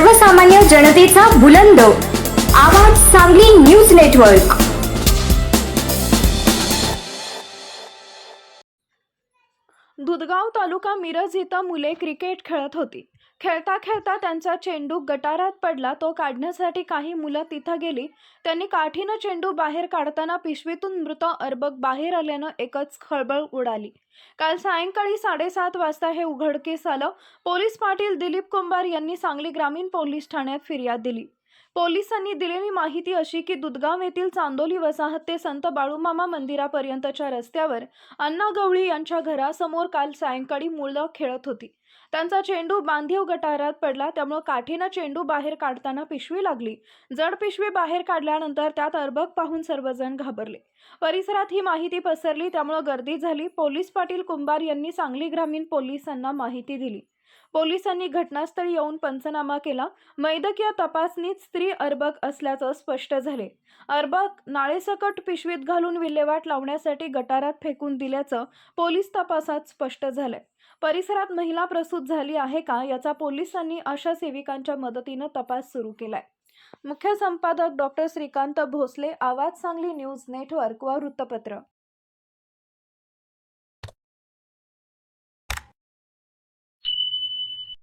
सर्वसामान्य जनतेचा बुलंद. आवाज सांगली न्यूज नेटवर्क. दुधगाव तालुका मिरज इथं मुले क्रिकेट खेळत होती. खेळता खेळता त्यांचा चेंडू गटारात पडला. तो काढण्यासाठी काही मुलं तिथं गेली. त्यांनी काठीनं चेंडू बाहेर काढताना पिशवीतून मृत अर्बक बाहेर आल्यानं एकच खळबळ उडाली. काल सायंकाळी साडेसात वाजता हे उघडकीस आलं. पोलीस पाटील दिलीप कुंभार यांनी सांगली ग्रामीण पोलीस ठाण्यात फिर्याद दिली. पोलिसांनी दिलेली माहिती अशी की दुधगाव येथील चांदोली वसाहत ते संत बाळूमामा मंदिरापर्यंतच्या रस्त्यावर अण्णा गवळी यांच्या घरासमोर काल सायंकाळी मुलं खेळत होती. त्यांचा चेंडू बांधीव गटारात पडला त्यामुळे काठीनं चेंडू बाहेर काढताना पिशवी लागली. जड पिशवी बाहेर काढल्यानंतर त्यात अर्भक पाहून सर्वजण घाबरले. परिसरात ही माहिती पसरली त्यामुळे गर्दी झाली. पोलीस पाटील कुंभार यांनी सांगली ग्रामीण पोलिसांना माहिती दिली. पोलिसांनी घटनास्थळी येऊन पंचनामा केला. वैद्यकीय तपासणीत स्त्री अर्भक असल्याचं स्पष्ट झाले. अर्बक नाळेसकट पिशवीत घालून विल्हेवाट लावण्यासाठी गटारात फेकून दिल्याचं पोलीस तपासात स्पष्ट झालंय. परिसरात महिला प्रसूत झाली आहे का याचा पोलिसांनी आशा सेविकांच्या मदतीनं तपास सुरू केलाय. मुख्य संपादक डॉक्टर श्रीकांत भोसले आवाज सांगली न्यूज नेटवर्क व वृत्तपत्र.